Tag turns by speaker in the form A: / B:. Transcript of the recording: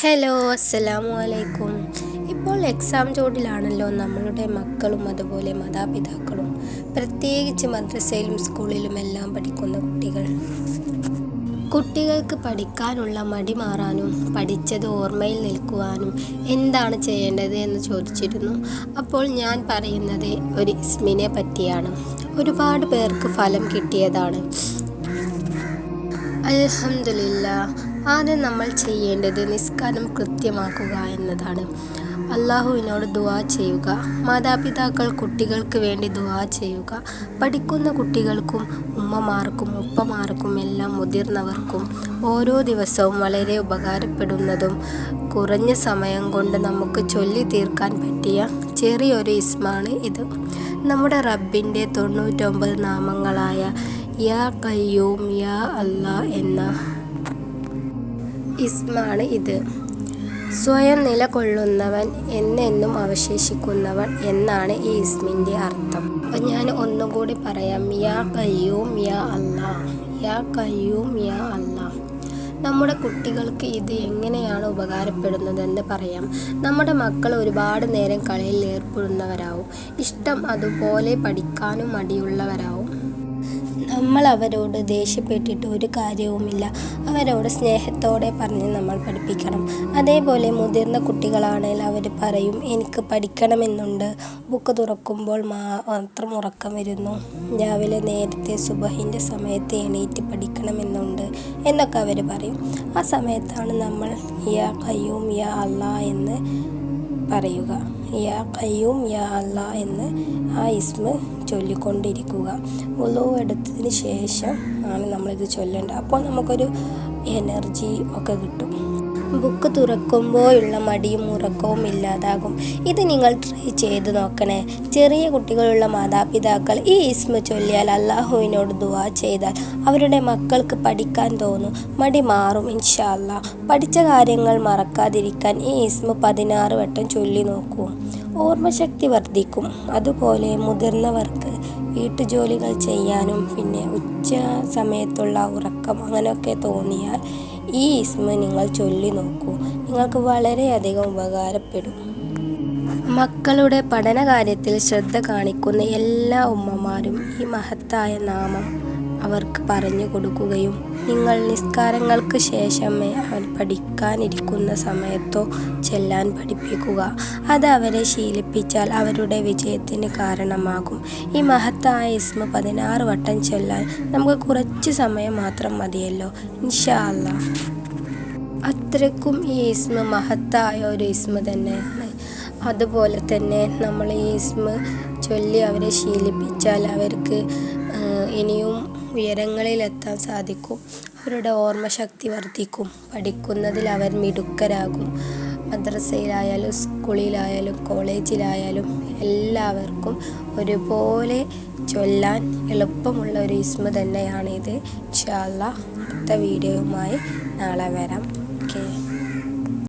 A: Hello അസ്സലാമു അലൈക്കും ഇപ്പോൾ എക്സാം ചോട്ടിലാണല്ലോ നമ്മളുടെ മക്കളും അതുപോലെ മാതാപിതാക്കളും പ്രത്യേകിച്ച് മദ്രസയിലും സ്കൂളിലും എല്ലാം പഠിക്കുന്ന കുട്ടികൾ. കുട്ടികൾക്ക് പഠിക്കാനുള്ള മടി മാറാനും പഠിച്ചത് ഓർമ്മയിൽ നിൽക്കുവാനും എന്താണ് ചെയ്യേണ്ടത് എന്ന് ചോദിച്ചിരുന്നു. അപ്പോൾ ഞാൻ പറയുന്നത് ഒരു ഇസ്മിനെ പറ്റിയാണ്. ഒരുപാട് പേർക്ക് ഫലം കിട്ടിയതാണ്. അൽഹംദുലില്ല. ആദ്യം നമ്മൾ ചെയ്യേണ്ടത്. നിസ്കാരം കൃത്യമാക്കുക എന്നതാണ്. അള്ളാഹുവിനോട് ദുവാ ചെയ്യുക. മാതാപിതാക്കൾ കുട്ടികൾക്ക് വേണ്ടി ദുവാ ചെയ്യുക. പഠിക്കുന്ന കുട്ടികൾക്കും ഉമ്മമാർക്കും ഉപ്പമാർക്കും എല്ലാം മുതിർന്നവർക്കും ഓരോ ദിവസവും വളരെ ഉപകാരപ്പെടുന്നതും കുറഞ്ഞ സമയം കൊണ്ട് നമുക്ക് ചൊല്ലി തീർക്കാൻ പറ്റിയ ചെറിയൊരു ഇസ്മാണ് ഇത്. നമ്മുടെ റബ്ബിന്റെ തൊണ്ണൂറ്റൊമ്പത് നാമങ്ങളായ യാ കയ്യൂം യാ അല്ലാ എന്ന ഇസ്മാണ് ഇത്. സ്വയം നിലകൊള്ളുന്നവൻ എന്നെന്നും അവശേഷിക്കുന്നവൻ എന്നാണ് ഈ ഇസ്മിന്റെ അർത്ഥം. അപ്പം ഞാൻ ഒന്നുകൂടി പറയാം. യാ കയ്യൂം യാ അല്ലാ. യാ കയ്യൂം യാ അല്ലാ. നമ്മുടെ കുട്ടികൾക്ക് ഇത് എങ്ങനെയാണ് ഉപകാരപ്പെടുന്നതെന്ന് പറയാം. നമ്മുടെ മക്കൾ ഒരുപാട് നേരം കളിയിൽ ഏർപ്പെടുന്നവരാവും. ഇഷ്ടം അതുപോലെ പഠിക്കാനും മടിയുള്ളവരാവും. നമ്മൾ അവരോട് ദേഷ്യപ്പെട്ടിട്ട് ഒരു കാര്യവുമില്ല. അവരോട് സ്നേഹത്തോടെ പറഞ്ഞ് നമ്മൾ പഠിപ്പിക്കണം. അതേപോലെ മുതിർന്ന കുട്ടികളാണെങ്കിൽ അവർ പറയും എനിക്ക് പഠിക്കണമെന്നുണ്ട്. ബുക്ക് തുറക്കുമ്പോൾ മാത്രം ഉറക്കം വരുന്നു. രാവിലെ നേരത്തെ സുബഹിന്റെ സമയത്ത് എണീറ്റ് പഠിക്കണമെന്നുണ്ട് എന്നൊക്കെ അവർ പറയും. ആ സമയത്താണ് നമ്മൾ യാ കയ്യൂം യാ അല്ല എന്ന് പറയുക. യാ കയ്യൂം യാ അല്ല എന്ന് ആ ഇസ്മ ചൊല്ലിക്കൊണ്ടിരിക്കുക. ഉളു എടുത്തതിന് ശേഷം ആണ് നമ്മളിത് ചൊല്ലേണ്ടത്. അപ്പോൾ നമുക്കൊരു എനർജി ഒക്കെ കിട്ടും. ബുക്ക് തുറക്കുമ്പോഴുള്ള മടിയും ഉറക്കവും ഇല്ലാതാകും. ഇത് നിങ്ങൾ ട്രൈ ചെയ്ത് നോക്കണേ. ചെറിയ കുട്ടികളുള്ള മാതാപിതാക്കൾ ഈ ഇസ്മ ചൊല്ലിയാൽ അള്ളാഹുവിനോട് ദുവാ ചെയ്താൽ അവരുടെ മക്കൾക്ക് പഠിക്കാൻ തോന്നും. മടി മാറും ഇൻഷാല്ല. പഠിച്ച കാര്യങ്ങൾ മറക്കാതിരിക്കാൻ ഈ ഇസ്മ പതിനാറ് വട്ടം ചൊല്ലി നോക്കൂ. ഓർമ്മശക്തി വർദ്ധിക്കും. അതുപോലെ മുതിർന്നവർക്ക് വീട്ടുജോലികൾ ചെയ്യാനും പിന്നെ ഉച്ച സമയത്തുള്ള ഉറക്കം അങ്ങനെയൊക്കെ തോന്നിയാൽ ഈ ഇസ്മ നിങ്ങൾ ചൊല്ലി നോക്കൂ. നിങ്ങൾക്ക് വളരെയധികം ഉപകാരപ്പെടും. മക്കളുടെ പഠനകാര്യത്തിൽ ശ്രദ്ധ കാണിക്കുന്ന എല്ലാ ഉമ്മമാരും ഈ മഹത്തായ നാമം അവർക്ക് പറഞ്ഞു കൊടുക്കുകയും നിങ്ങൾ നിസ്കാരങ്ങൾക്ക് ശേഷമേ അവർ പഠിക്കാനിരിക്കുന്ന സമയത്തോ ചെല്ലാൻ പഠിപ്പിക്കുക. അത് അവരെ ശീലിപ്പിച്ചാൽ അവരുടെ വിജയത്തിന് കാരണമാകും. ഈ മഹത്തായ ഇസ്മ പതിനാറ് വട്ടം ചെല്ലാൻ നമുക്ക് കുറച്ച് സമയം മാത്രം മതിയല്ലോ. ഇൻഷാ അല്ല അത്രക്കും ഈ ഇസ്മ മഹത്തായ ഒരു ഇസ്മ തന്നെയാണ്. അതുപോലെ തന്നെ നമ്മൾ ഈ ഇസ്മ ചൊല്ലി അവരെ ശീലിപ്പിച്ചാൽ അവർക്ക് ഇനിയും ഉയരങ്ങളിലെത്താൻ സാധിക്കും. അവരുടെ ഓർമ്മശക്തി വർദ്ധിക്കും. പഠിക്കുന്നതിൽ അവർ മിടുക്കരാകും. മദ്രസയിലായാലും സ്കൂളിലായാലും കോളേജിലായാലും എല്ലാവർക്കും ഒരുപോലെ ചൊല്ലാൻ എളുപ്പമുള്ള ഒരു ഇസ്മ തന്നെയാണിത്. ഇൻഷാല്ല അടുത്ത വീഡിയോയുമായി നാളെ വരാം. ഓക്കെ.